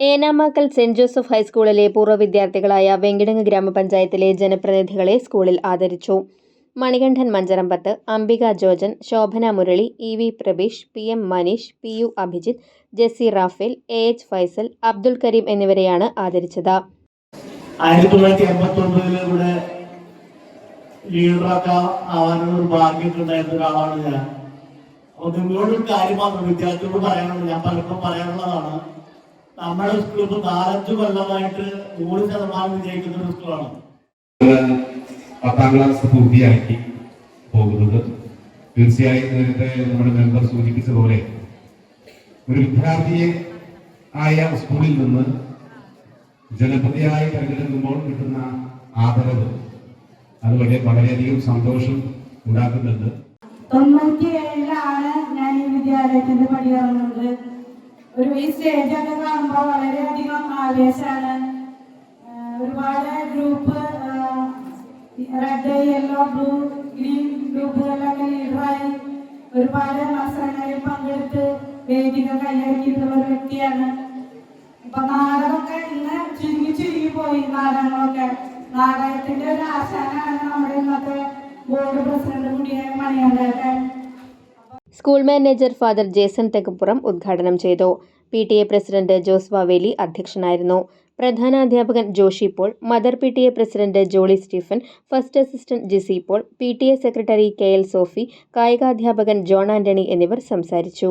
Enamakkal saint Joseph ഹൈസ്കൂളിലെ പൂർവ വിദ്യാർത്ഥികളായ വെങ്കിടങ്ങ് ഗ്രാമപഞ്ചായത്തിലെ ജനപ്രതിനിധികളെ സ്കൂളിൽ ആദരിച്ചു. Manikandan Mancharambath Ambika Jojan Shobhana Murali E V Prabeesh P M Maneesh P U Abhijith Jessy Raphael A H Faisal Abdul Kareem എന്നിവരെയാണ് ആദരിച്ചത്. ആയിരത്തി തൊള്ളായിരത്തി എൺപത്തി ഒമ്പതിൽ ഇവിടെ ലീഡറൊക്കെ ആവാനുള്ള ഒരു ഭാഗ്യമൊക്കെ ഉണ്ടായിരുന്ന ഒരാളാണ് നിങ്ങളോടൊരു കാര്യം മാത്രം വിദ്യാർത്ഥികളോട് പറയാനുള്ളത്. ഞാൻ പലപ്പോഴും പറയാനുള്ളതാണ്. നമ്മുടെ സ്കൂൾ ഇപ്പൊ നാലഞ്ച് കൊല്ലമായിട്ട് നൂറ് ശതമാനം വിജയിക്കുന്ന ഒരു സ്കൂളാണ് പത്താം ക്ലാസ് പൂർത്തിയാക്കി പോകുന്നത്. തീർച്ചയായും നേരത്തെ നമ്മുടെ മെമ്പർ സൂചിപ്പിച്ച പോലെ ഒരു വിദ്യാർത്ഥിയെ ആയ സ്കൂളിൽ നിന്ന് ജനപ്രതിയായി തെരഞ്ഞെടുക്കുമ്പോൾ കിട്ടുന്ന ആദരവ് അത് വളരെ വളരെയധികം സന്തോഷം ഉണ്ടാക്കുന്നുണ്ട്. തൊണ്ണൂറ്റി ഏഴിലാണ് ഞാൻ ഈ വിദ്യാലയത്തിന്റെ പടിയിറങ്ങുന്നത്. ഒരു ഈ സ്റ്റേജൊക്കെ കാണുമ്പോൾ വളരെയധികം ആവേശമാണ്. ഒരുപാട് group red yellow blue green ഗ്രൂപ്പുകളിലൊക്കെ ലീഡറായി ഒരുപാട് മത്സരങ്ങളിൽ പങ്കെടുത്ത് വേദിക കൈയടക്കിയിട്ടുള്ള ഒരു വ്യക്തിയാണ്. ഇപ്പൊ നാടകമൊക്കെ ഇന്ന് ചുരുങ്ങി ചുരുങ്ങി പോയി നാടകങ്ങളൊക്കെ. നാടകത്തിന്റെ ഒരു ആശാനാണ് നമ്മുടെ ഇന്നത്തെ board president മണിയണ്ടൊക്കെ school manager father Jason Thekkuppuram ഉദ്ഘാടനം ചെയ്തു. P T A president Jose Vaveli അധ്യക്ഷനായിരുന്നു. പ്രധാനാധ്യാപകൻ Joshy Paul mother P T A president Jolly Stephen first assistant Jisi Paul P T A secretary K L Sophy കായികാധ്യാപകൻ John Antony എന്നിവർ സംസാരിച്ചു.